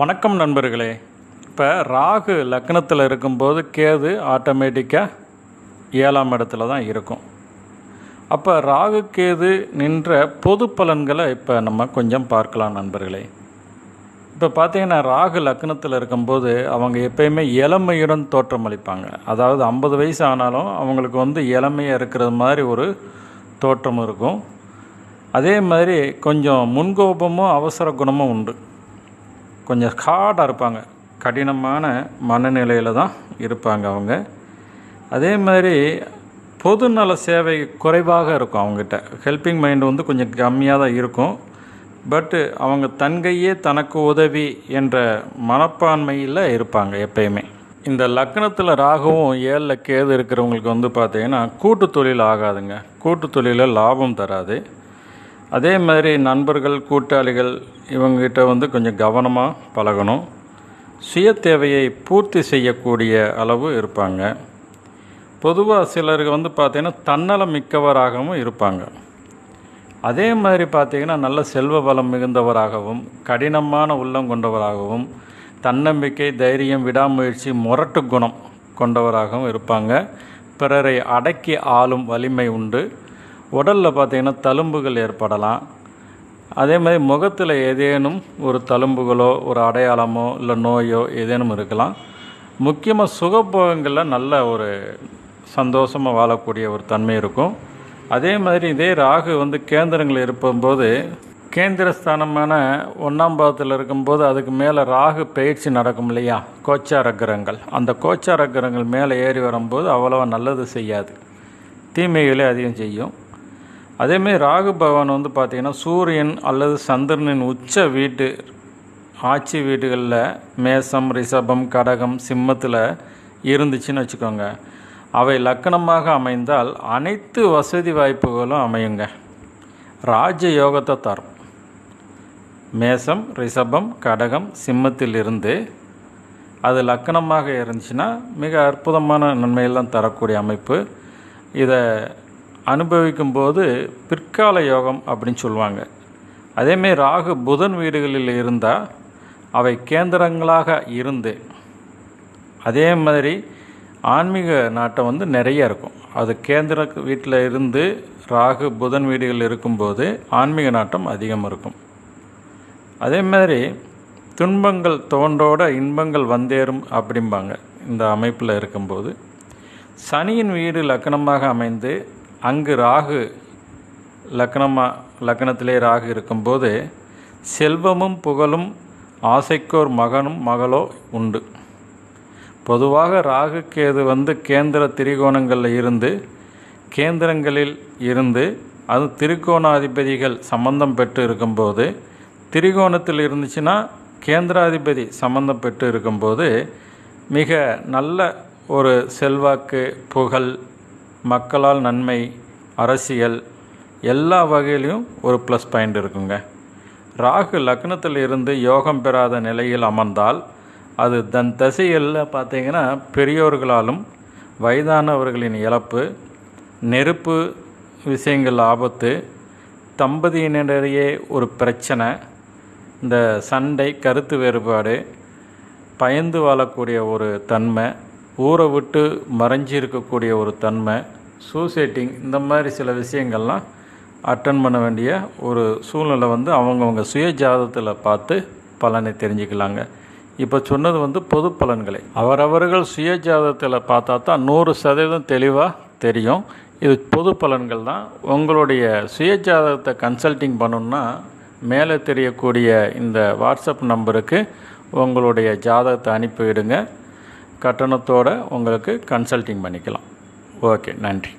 வணக்கம் நண்பர்களே. இப்போ ராகு லக்னத்தில் இருக்கும்போது கேது ஆட்டோமேட்டிக்காக ஏழாம் இடத்துல தான் இருக்கும். அப்போ ராகு கேது நின்ற பொது பலன்களை இப்போ நம்ம கொஞ்சம் பார்க்கலாம் நண்பர்களே. இப்போ பார்த்தீங்கன்னா ராகு லக்னத்தில் இருக்கும்போது அவங்க எப்பயுமே இளமையுடன் தோற்றமளிப்பாங்க அதாவது ஐம்பது வயசு ஆனாலும் அவங்களுக்கு வந்து இளமையாக இருக்கிறது மாதிரி ஒரு தோற்றம் இருக்கும். அதே மாதிரி கொஞ்சம் முன்கோபமும் அவசர குணமும் உண்டு. கொஞ்சம் ஹார்டாக இருப்பாங்க. கடினமான மனநிலையில் தான் இருப்பாங்க அவங்க. அதே மாதிரி பொதுநல சேவை குறைவாக இருக்கும் அவங்ககிட்ட. ஹெல்பிங் மைண்டு வந்து கொஞ்சம் கம்மியாக தான் இருக்கும். பட்டு அவங்க தன்கையே தனக்கு உதவி என்ற மனப்பான்மையில் இருப்பாங்க எப்பயுமே. இந்த லக்னத்தில் ராகவும் ஏழில் கேது இருக்கிறவங்களுக்கு வந்து பார்த்திங்கன்னா கூட்டு தொழில் ஆகாதுங்க. கூட்டு தொழிலில் லாபம் தராது. அதே மாதிரி நண்பர்கள் கூட்டாளிகள் இவங்ககிட்ட வந்து கொஞ்சம் கவனமாக பழகணும். சுய தேவையை பூர்த்தி செய்யக்கூடிய அளவு இருப்பாங்க. பொதுவாக சிலருக்கு வந்து பார்த்திங்கன்னா தன்னலம் மிக்கவராகவும் இருப்பாங்க. அதே மாதிரி பார்த்திங்கன்னா நல்ல செல்வ வளம் மிகுந்தவராகவும் கடினமான உள்ளம் கொண்டவராகவும் தன்னம்பிக்கை தைரியம் விடாமுயற்சி முரட்டு குணம் கொண்டவராகவும் இருப்பாங்க. பிறரை அடக்கி ஆளும் வலிமை உண்டு. உடலில் பார்த்திங்கன்னா தழும்புகள் ஏற்படலாம். அதே மாதிரி முகத்தில் ஏதேனும் ஒரு தழும்புகளோ ஒரு அடையாளமோ இல்லை நோயோ ஏதேனும் இருக்கலாம். முக்கியமாக சுகபோகங்களில் நல்ல ஒரு சந்தோஷமாக வாழக்கூடிய ஒரு தன்மை இருக்கும். அதே மாதிரி இதே ராகு வந்து கேந்திரங்கள் இருக்கும்போது கேந்திரஸ்தானமான ஒன்றாம் பாதத்தில் இருக்கும்போது அதுக்கு மேலே ராகு பயிற்சி நடக்கும் இல்லையா? கோச்சார கிரகங்கள் அந்த கோச்சார கிரகங்கள் மேலே ஏறி வரும்போது அவ்வளோவா நல்லது செய்யாது. தீமைகளே அதிகம் செய்யும். அதேமாரி ராகு பகவான் வந்து பார்த்திங்கன்னா சூரியன் அல்லது சந்திரனின் உச்ச வீட்டு ஆட்சி வீடுகளில் மேசம் ரிஷபம் கடகம் சிம்மத்தில் இருந்துச்சுன்னு வச்சுக்கோங்க. அவை லக்கணமாக அமைந்தால் அனைத்து வசதி வாய்ப்புகளும் அமையுங்க. ராஜ யோகத்தை தரும். மேசம் ரிஷபம் கடகம் சிம்மத்தில் இருந்து அது லக்கணமாக இருந்துச்சுன்னா மிக அற்புதமான நன்மையெல்லாம் தரக்கூடிய அமைப்பு. இதை அனுபவிக்கும் போது பிற்கால யோகம் அப்படின்னு சொல்லுவாங்க. அதேமாரி ராகு புதன் வீடுகளில் இருந்தால் அவை கேந்திரங்களாக இருந்து அதே மாதிரி ஆன்மீக நாட்டம் வந்து நிறைய இருக்கும். அது கேந்திர வீட்டில் இருந்து ராகு புதன் வீடுகள் இருக்கும்போது ஆன்மீக நாட்டம் அதிகம் இருக்கும். அதே மாதிரி துன்பங்கள் தோன்றோட இன்பங்கள் வந்தேறும் அப்படிம்பாங்க. இந்த அமைப்பில் இருக்கும்போது சனியின் வீடு லக்கணமாக அமைந்து அங்கு ராகு லக்னமாக லக்னத்திலே ராகு இருக்கும்போது செல்வமும் புகழும் ஆசைக்கோர் மகனும் மகளோ உண்டு. பொதுவாக ராகு கேது வந்து கேந்திர திரிகோணங்களில் இருந்து கேந்திரங்களில் இருந்து அது திரிகோணாதிபதிகள் சம்பந்தம் பெற்று இருக்கும்போது திரிகோணத்தில் இருந்துச்சுன்னா கேந்திராதிபதி சம்பந்தம் பெற்று இருக்கும்போது மிக நல்ல ஒரு செல்வாக்கு புகழ் மக்களால் நன்மை அரசியல் எல்லா வகையிலையும் ஒரு ப்ளஸ் பாயிண்ட் இருக்குங்க. ராகு லக்னத்தில் இருந்து யோகம் பெறாத நிலையில் அமர்ந்தால் அது தன் தசைகளில் பார்த்தீங்கன்னா பெரியோர்களாலும் வயதானவர்களின் இழப்பு நெருப்பு விஷயங்கள் ஆபத்து தம்பதியினரிடையே ஒரு பிரச்சனை இந்த சண்டை கருத்து வேறுபாடு பயந்து வாழக்கூடிய ஒரு தன்மை ஊரை விட்டு மறைஞ்சி இருக்கக்கூடிய ஒரு தன்மை சூசைட்டிங் இந்த மாதிரி சில விஷயங்கள்லாம் அட்டன் பண்ண வேண்டிய ஒரு சூழ்நிலை வந்து அவங்கவுங்க சுய ஜாதத்தில் பார்த்து பலனை தெரிஞ்சுக்கலாங்க. இப்போ சொன்னது வந்து பொது பலன்களை. அவரவர்கள் சுய ஜாதத்தில் பார்த்தா தான் நூறு சதவீதம் தெளிவாக தெரியும். இது பொது பலன்கள் தான். உங்களுடைய சுய ஜாதகத்தை கன்சல்டிங் பண்ணணுன்னா மேலே தெரியக்கூடிய இந்த வாட்ஸ்அப் நம்பருக்கு உங்களுடைய ஜாதகத்தை அனுப்பிவிடுங்க. கட்டணத்தோடு உங்களுக்கு கன்சல்டிங் பண்ணிக்கலாம். ஓகே நன்றி.